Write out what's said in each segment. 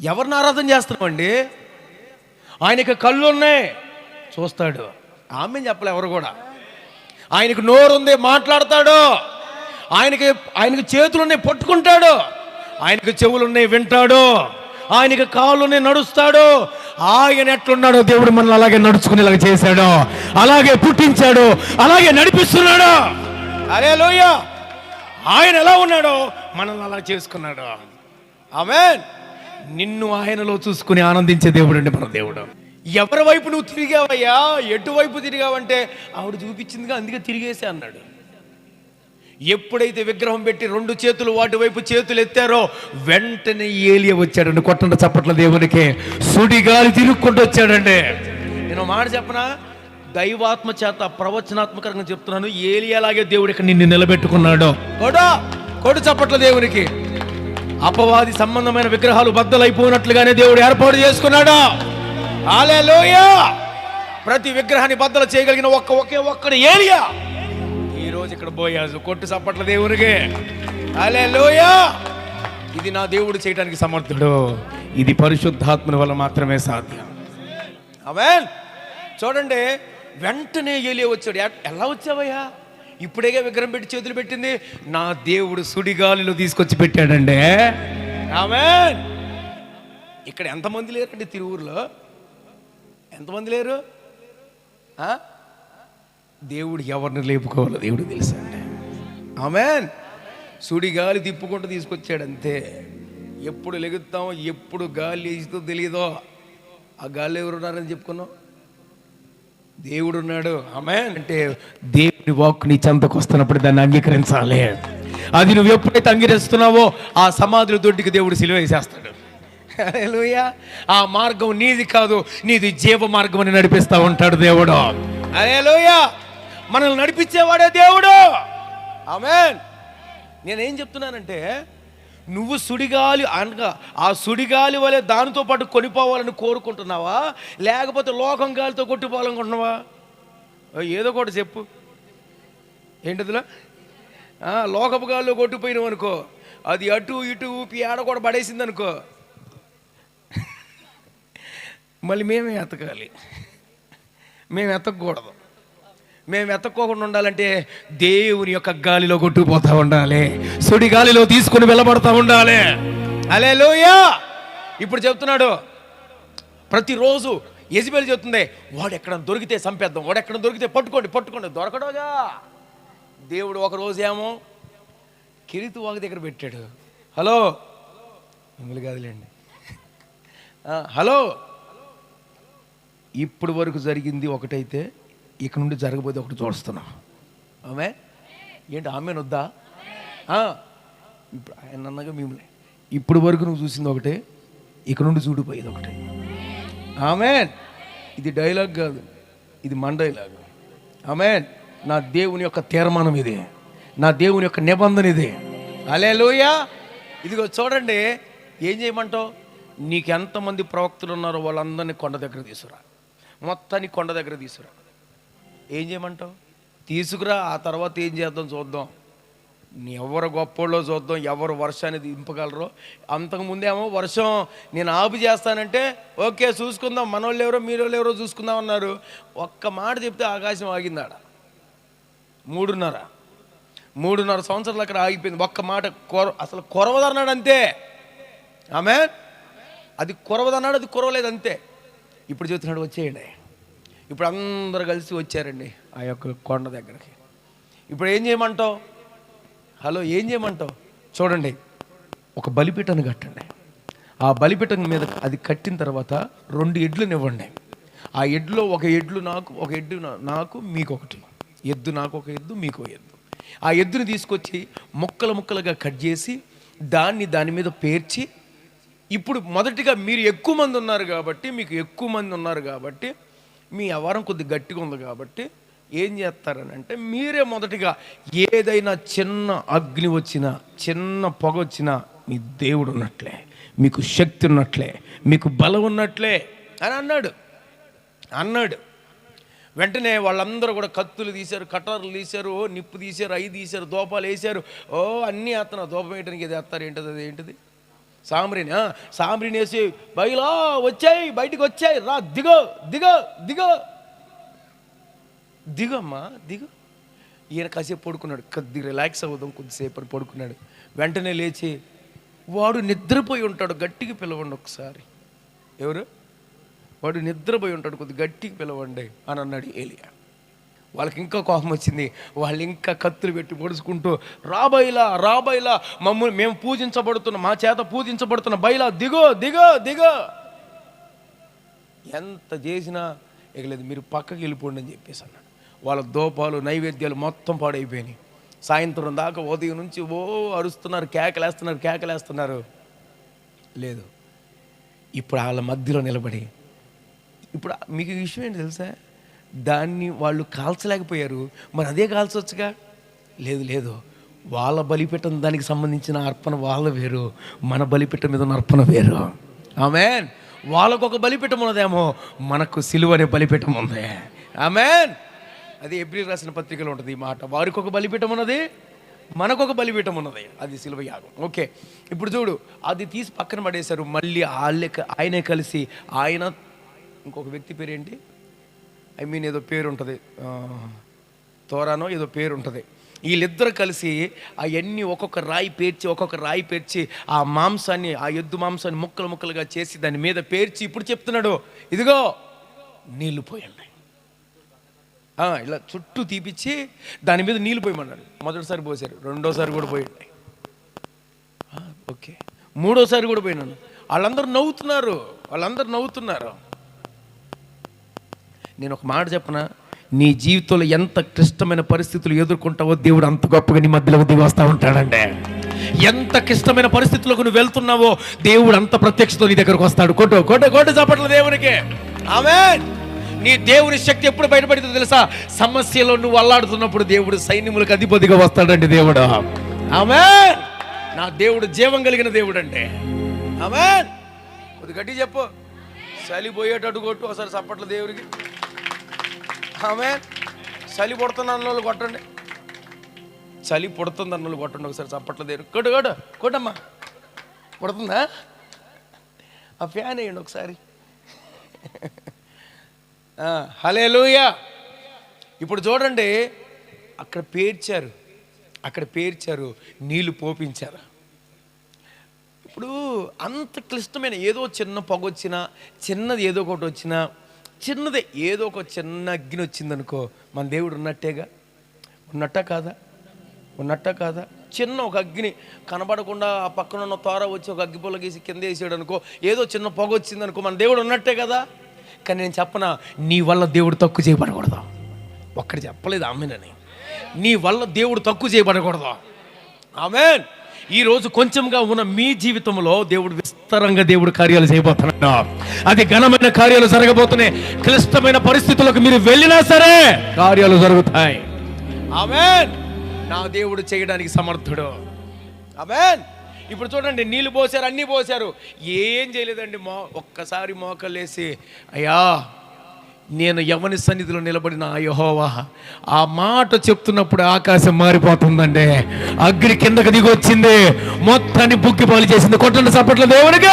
ఎవరిని ఆరాధన చేస్తున్నామండి? ఆయనకి కళ్ళు ఉన్నాయి చూస్తాడు. ఆమె చెప్పలే ఎవరు కూడా. ఆయనకు నోరు ఉంది మాట్లాడతాడు. ఆయనకి ఆయనకి చేతులు ఉన్నాయి పట్టుకుంటాడు. ఆయనకి చెవులు ఉన్నాయి వింటాడు. ఆయనకి కాళ్ళున్నాయి నడుస్తాడు. ఆయన ఎట్లున్నాడో దేవుడు మనల్ని అలాగే నడుచుకునేలాగా చేశాడు. అలాగే పుట్టించాడు. అలాగే నడిపిస్తున్నాడు. అరే లోయ ఆయన ఎలా ఉన్నాడో మనల్ని అలా చేసుకున్నాడు. ఆమెన్. నిన్ను ఆయనలో చూసుకుని ఆనందించే దేవుడు అండి మన దేవుడు. ఎవరి వైపు నువ్వు తిరిగావయ్యా? ఎటువైపు తిరిగావంటే ఆవిడ చూపించిందిగా అందుకే తిరిగేసే అన్నాడు. ఎప్పుడైతే విగ్రహం పెట్టి రెండు చేతులు వాటి వైపు చేతులు ఎత్తారో వెంటనే ఏలియ వచ్చాడండి. కొట్టండి చప్పట్ల దేవునికి. సుడిగాలి తిరుక్కుంటూ వచ్చాడండి. నేను మాట చెప్పనా? దైవాత్మ చేత ప్రవచనాత్మకంగా చెప్తున్నాను. ఏలియలాగే దేవుడు ఇక్కడ నిన్ను నిలబెట్టుకున్నాడు. కొడు! కొడు చప్పట్ల దేవునికి. అపవాది సంబంధమైన విగ్రహాలు బద్దలైపోయినట్లుగానే దేవుడు ఏర్పాటు చేసుకున్నాడు? హల్లెలూయ! ప్రతి విగ్రహాన్ని బద్దలు చేయగలిగిన ఒక్క ఒకే ఒక్కడు ఏరియా ఈరోజు ఇక్కడ పోయాజు కొట్టు చప్పట్ల దేవునికి. హల్లెలూయ! ఇది నా దేవుడు చేయడానికి సమర్థుడు. ఇది పరిశుద్ధాత్మని వల్ల మాత్రమే సాధ్యం. అవే చూడండి వెంటనే ఏలియా వచ్చాడు. ఎలా వచ్చావయ్యా? ఇప్పుడేగా విగ్రహం పెట్టి చేతులు పెట్టింది? నా దేవుడు సుడిగాలిలో తీసుకొచ్చి పెట్టాడండి. ఆమేన్. ఇక్కడ ఎంతమంది లేరండి తిరువురులో? ఎంతమంది లేరు? దేవుడు ఎవరిని లేపుకోవాలో దేవుడు తెలుసండి. ఆమెన్. సుడిగాలి తిప్పుకుంటూ తీసుకొచ్చాడు అంతే ఎప్పుడు లెగుతాం ఎప్పుడు గాలి వేస్తుందో తెలియదో ఆ గాలి ఎవరు ఉన్నారని చెప్పుకున్నాం? దేవుడు ఉన్నాడు ఆమె అంటే దేవుని వాక్ నీ చెంతకు వస్తున్నప్పుడు దాన్ని అంగీకరించాలి. అది నువ్వు ఎప్పుడైతే అంగీకరిస్తున్నావో ఆ సమాధుల దొడ్డికి దేవుడు సిలువ వేసేస్తాడు. ఆ మార్గం నీది కాదు నీది జీవ మార్గం అని నడిపిస్తా ఉంటాడు దేవుడు. హల్లెలూయా. మనల్ని నడిపించేవాడే దేవుడు. ఆమెన్. నేనేం చెప్తున్నానంటే నువ్వు సుడిగాలి అనగా ఆ సుడిగాలి వలె దానితో పాటు కొనిపోవాలని కోరుకుంటున్నావా? లేకపోతే లోకం గాలితో కొట్టిపోవాలనుకుంటున్నావా ఏదో ఒకటి చెప్పు. ఏంటిదిలా? లోకపు గాల్లో కొట్టిపోయినావు అనుకో అది అటు ఇటు ఊపి ఆడ కూడా పడేసింది అనుకో మళ్ళీ మేమే ఎతకాలి. మేము ఎతకూడదు మేము ఎతక్కోకుండా ఉండాలంటే దేవుని యొక్క గాలిలో కొట్టుకుపోతూ ఉండాలి. సుడి గాలిలో తీసుకుని వెళ్ళబడతా ఉండాలి. అలే ఇప్పుడు చెప్తున్నాడు ప్రతిరోజు యజబెల్ చెప్తుంది వాడు ఎక్కడ దొరికితే సంపేద్దాం వాడు ఎక్కడ దొరికితే పట్టుకోండి పట్టుకోండి దొరకడోగా. దేవుడు ఒకరోజు ఏమో కిరీతు వాగు దగ్గర పెట్టాడు. హలో? మిమ్మల్ని కాదులేండి. హలో? ఇప్పుడు వరకు జరిగింది ఒకటైతే ఇక నుండి జరగబోతే ఒకటి చూస్తున్నాం ఆమె? ఏంటి ఆమె వద్దా? ఇప్పుడు ఆయన అన్నగా మిమ్మల్ని. ఇప్పుడు వరకు నువ్వు చూసింది ఒకటే ఇక నుండి చూడిపోయేది ఒకటే. ఆమె? ఇది డైలాగ్ కాదు ఇది మన డైలాగ్. ఆమె? నా దేవుని యొక్క తీర్మానం ఇది నా దేవుని యొక్క నిబంధన ఇది. అలే ఇదిగో చూడండి ఏం చేయమంటావు? నీకు ఎంతమంది ప్రవక్తలు ఉన్నారో వాళ్ళందరినీ కొండ దగ్గర తీసుకురా. మొత్తాన్ని కొండ దగ్గర తీసుకురా. ఏం చేయమంటావు? తీసుకురా ఆ తర్వాత ఏం చేద్దాం చూద్దాం. నీ ఎవరు గొప్పోళ్ళో చూద్దాం ఎవరు వర్షాన్ని దింపగలరో. అంతకుముందేమో వర్షం నేను ఆపు చేస్తానంటే ఓకే చూసుకుందాం. మనోళ్ళు ఎవరో మీరు ఎవరో చూసుకుందాం అన్నారు. ఒక్క మాట చెప్తే ఆకాశం ఆగిందాడ. మూడున్నర. మూడున్నర సంవత్సరాలు అక్కడ ఆగిపోయింది. ఒక్క మాట కొర అసలు కొరవదన్నాడు అంతే. ఆమె అది కొరవదన్నాడు అది కొరవలేదు అంతే. ఇప్పుడు చెప్తున్నాడు వచ్చేయండి. ఇప్పుడు అందరు కలిసి వచ్చారండి ఆ యొక్క కొండ దగ్గరికి. ఇప్పుడు ఏం చేయమంటావు? హలో ఏం చేయమంటావు? చూడండి ఒక బలిపీఠను కట్టండి. ఆ బలిపీఠం మీద అది కట్టిన తర్వాత రెండు ఎడ్లునివ్వండి ఇవ్వండి ఆ ఎడ్లో ఒక ఎడ్లు నాకు ఒక ఎడ్డు నాకు మీకు ఒకటి. ఎద్దు నాకు ఒక ఎద్దు మీకు ఎద్దు. ఆ ఎద్దుని తీసుకొచ్చి ముక్కలు ముక్కలుగా కట్ చేసి దాన్ని దాని మీద పేర్చి ఇప్పుడు మొదటిగా మీరు ఎక్కువ మంది ఉన్నారు కాబట్టి మీకు ఎక్కువ మంది ఉన్నారు కాబట్టి మీ వ్యవహారం కొద్ది గట్టిగా ఉంది కాబట్టి ఏం చేస్తారని అంటే మీరే మొదటిగా ఏదైనా చిన్న అగ్ని వచ్చినా చిన్న పొగ వచ్చినా మీ దేవుడు ఉన్నట్లే మీకు శక్తి ఉన్నట్లే మీకు బలం ఉన్నట్లే అని అన్నాడు. అన్నాడు. వెంటనే వాళ్ళందరూ కూడా కత్తులు తీశారు కటార్లు తీశారు ఓ నిప్పు తీశారు అయి తీశారు దోపాలు వేశారు. ఓ అన్నీ వేస్తున్నారు. దోపం వేయడానికి ఇది వేస్తారు? ఏంటది అది? ఏంటిది? సామ్రిని ఆ, సాంబ్రిని వేసి బయలా వచ్చాయి బయటికి వచ్చాయి రా దిగో దిగో దిగో. దిగమ్మా దిగు. ఈయన కాసేపు పడుకున్నాడు. కొద్ది రిలాక్స్ అవుదాం కొద్దిసేపు పడుకున్నాడు. వెంటనే లేచి వాడు నిద్రపోయి ఉంటాడు గట్టికి పిలవండి ఒకసారి. ఎవరు? వాడు నిద్రపోయి ఉంటాడు కొద్ది గట్టికి పిలవండి. అని అన్నాడు ఏలియా. వాళ్ళకి ఇంకా కోపం వచ్చింది. వాళ్ళు ఇంకా కత్తులు పెట్టి పొడుచుకుంటూ రాబైలా రాబైలా మమ్మల్ని మేము పూజించబడుతున్న మా చేత పూజించబడుతున్న బైలా దిగో దిగో దిగో. ఎంత చేసినా ఎగలేదు మీరు పక్కకి వెళ్ళిపోండి అని చెప్పేసి అన్నాడు. వాళ్ళ దోపాలు నైవేద్యాలు మొత్తం పాడైపోయినాయి. సాయంత్రం దాకా ఉదయం నుంచి ఓ అరుస్తున్నారు కేకలేస్తున్నారు కేకలేస్తున్నారు. లేదు. ఇప్పుడు వాళ్ళ మధ్యలో నిలబడి ఇప్పుడు మీకు విషయం ఏంటి తెలుసా? దాన్ని వాళ్ళు కాల్చలేకపోయారు. మరి అదే కాల్చవచ్చుగా లేదు లేదు. వాళ్ళ బలిపీఠం దానికి సంబంధించిన అర్పణ వాళ్ళ వేరు. మన బలిపీఠం మీద ఉన్న అర్పణ వేరు. ఆమెన్. వాళ్ళకు ఒక బలిపీఠం ఉన్నదేమో మనకు సిలువ అనే బలిపీఠం ఉంది. ఆమెన్. అది ఎబ్రి రాసిన పత్రికలో ఉంటుంది ఈ మాట. వారికి ఒక బలిపీఠం ఉన్నది మనకు ఒక బలిపీఠం ఉన్నది. అది సిలువ యాగం. ఓకే. ఇప్పుడు చూడు అది తీసి పక్కన పడేశారు. మళ్ళీ వాళ్ళే ఆయనే కలిసి ఆయన ఇంకొక వ్యక్తి పేరేంటి? ఐ మీన్ ఏదో పేరు ఉంటుంది. తోరానో ఏదో పేరు ఉంటుంది. వీళ్ళిద్దరు కలిసి అవన్నీ ఒక్కొక్క రాయి పేర్చి ఒక్కొక్క రాయి పేర్చి ఆ మాంసాన్ని ఆ ఎద్దు మాంసాన్ని ముక్కలు ముక్కలుగా చేసి దాని మీద పేర్చి ఇప్పుడు చెప్తున్నాడు. ఇదిగో నీళ్ళు పోయండి. ఇలా చుట్టూ తీపిచ్చి దాని మీద నీళ్ళు పోయమన్నాడు మొదటిసారి పోసారు రెండోసారి కూడా పోయండి. ఓకే. మూడోసారి కూడా పోయినాను. వాళ్ళందరూ నవ్వుతున్నారు వాళ్ళందరూ నవ్వుతున్నారు. నేను ఒక మాట చెప్పనా? నీ జీవితంలో ఎంత క్లిష్టమైన పరిస్థితులు ఎదుర్కొంటావో దేవుడు అంత గొప్పగా నీ మధ్యలో దిగి వస్తూ ఉంటాడండి. ఎంత క్లిష్టమైన పరిస్థితులకు నువ్వు వెళ్తున్నావో దేవుడు అంత ప్రత్యక్షతో నీ దగ్గరకు వస్తాడు. కొట్టు కొట్టు కొట్టు చప్పట్ల దేవునికి. ఆమె నీ దేవుని శక్తి ఎప్పుడు బయటపడుతుందో తెలుసా? సమస్యలో నువ్వు అల్లాడుతున్నప్పుడు దేవుడు సైన్యములకు అధిపతిగా వస్తాడండి దేవుడు. ఆమె నా దేవుడు జీవం కలిగిన దేవుడు అండి ఆమె కొద్ది గట్టి చెప్పు. చలి పోయేటట్టు కొట్టు ఒకసారి చప్పట్ల దేవుడికి ఆమె చలి పుడుతున్న అన్నోళ్ళు కొట్టండి. చలి పుడుతుంది అన్నోళ్ళు కొట్టండి ఒకసారి చప్పట్ల దేరు కొట్టు కొట్టు కొట్టమ్మా. పుడుతుందా? ఆ ఫ్యాన్ వేయండి ఒకసారి. హలే ఇప్పుడు చూడండి అక్కడ పేర్చారు. అక్కడ పేర్చారు నీళ్ళు పోపించారు. ఇప్పుడు అంత క్లిష్టమైన ఏదో చిన్న పొగ వచ్చినా చిన్నది ఏదో ఒకటి వచ్చినా చిన్నదే. ఏదో ఒక చిన్న అగ్ని వచ్చిందనుకో మన దేవుడు ఉన్నట్టేగా? ఉన్నట్ట కాదా? ఉన్నట్ట కాదా? చిన్న ఒక అగ్ని కనబడకుండా ఆ పక్కన ఉన్న తోర వచ్చి ఒక అగ్గి పొల గీసి కింద వేసాడు అనుకో ఏదో చిన్న పొగ వచ్చిందనుకో మన దేవుడు ఉన్నట్టే కదా? కానీ నేను చెప్పనా నీ వల్ల దేవుడు తక్కువ చేయబడకూడదు. ఒక్కడు చెప్పలేదు ఆమెనని. నీ వల్ల దేవుడు తక్కువ చేయబడకూడదు. ఆమెన్. ఈ రోజు కొంచెంగా ఉన్న మీ జీవితంలో దేవుడు విస్తారంగా దేవుడు కార్యాలు చేయబోతున్నాడు. అది ఘనమైన కార్యాలు జరగబోతున్నాయి. క్లిష్టమైన పరిస్థితులకు మీరు వెళ్ళినా సరే కార్యాలు జరుగుతాయి. ఆమెన్. నా దేవుడు చేయడానికి సమర్థుడు. ఆమెన్. ఇప్పుడు చూడండి నీళ్ళు పోసారు అన్నీ పోసారు. ఏం చేయలేదండి మో ఒక్కసారి మోకలేసి అయ్యా నేను ఎవని సన్నిధిలో నిలబడిన ఆ ఆ మాట చెప్తున్నప్పుడు ఆకాశం మారిపోతుందండి. అగ్ని కిందకి దిగొచ్చింది మొత్తాన్ని బుక్కి పాలు చేసింది. కొట్టండి సప్పట్ల దేవునికి.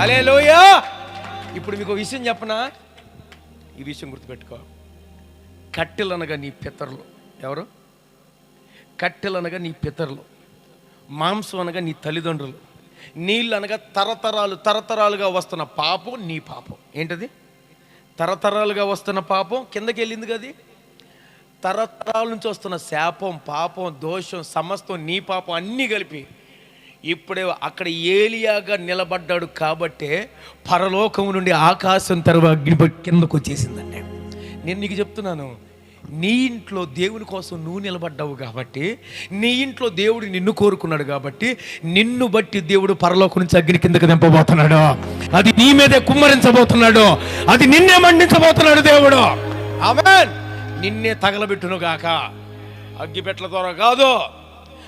అలే ఇప్పుడు మీకు విషయం చెప్పనా? ఈ విషయం గుర్తుపెట్టుకో. కట్టెలు అనగా నీ పితరులు. ఎవరు? కట్టెలు అనగా నీ పితరులు. మాంసం అనగా నీ తల్లిదండ్రులు. నీళ్ళు అనగా తరతరాలు తరతరాలుగా వస్తున్న పాపం నీ పాపం. ఏంటది? తరతరాలుగా వస్తున్న పాపం కిందకి వెళ్ళింది కది తరతరాల నుంచి వస్తున్న శాపం పాపం దోషం సమస్తం నీ పాపం అన్నీ కలిపి ఇప్పుడే అక్కడ ఏలియాగా నిలబడ్డాడు కాబట్టే పరలోకం నుండి ఆకాశం తరువ అగ్ని కిందకు వచ్చేసిందండి. నేను నీకు చెప్తున్నాను నీ ఇంట్లో దేవుని కోసం నువ్వు నిలబడ్డావు కాబట్టి నీ ఇంట్లో దేవుడు నిన్ను కోరుకున్నాడు కాబట్టి నిన్ను బట్టి దేవుడు పరలోకం నుంచి అగ్ని కిందకి దింపబోతున్నాడు. అది నీ మీదే కుమ్మరించబోతున్నాడు. అది నిన్నే మండించబోతున్నాడు దేవుడు. ఆమెన్. నిన్నే తగలబెట్టును గాక. అగ్గిపెట్ల ద్వారా కాదు.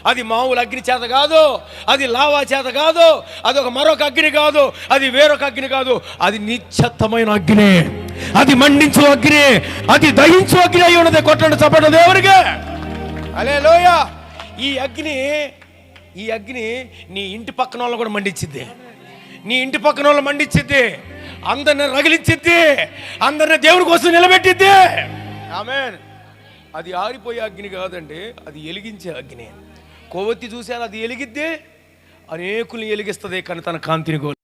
అది మామూలు అగ్ని చేత కాదు. అది లావా చేత కాదు. అది ఒక మరొక అగ్ని కాదు. అది వేరొక అగ్ని కాదు. అది నిశ్చత్తమైన అగ్ని. అది మండించు అగ్ని అది దహించు అగ్ని అయి ఉన్నది. కొట్టండి చప్పట దేవుడికి అలే లోయ ఈ అగ్ని ఈ అగ్ని నీ ఇంటి పక్కన వాళ్ళని కూడా మండించిద్ది. నీ ఇంటి పక్కన వాళ్ళని మండించిద్ది. అందరిని రగిలించిద్ది. అందరిని దేవుని కోసం నిలబెట్టిద్ది. ఆమె అది ఆరిపోయే అగ్ని కాదండి అది ఎలిగించే అగ్ని. కొవ్వొత్తి చూసాను అది ఎలిగిద్ది అనేకుల్ని ఎలిగిస్తుంది కానీ తన కాంతిని గోలు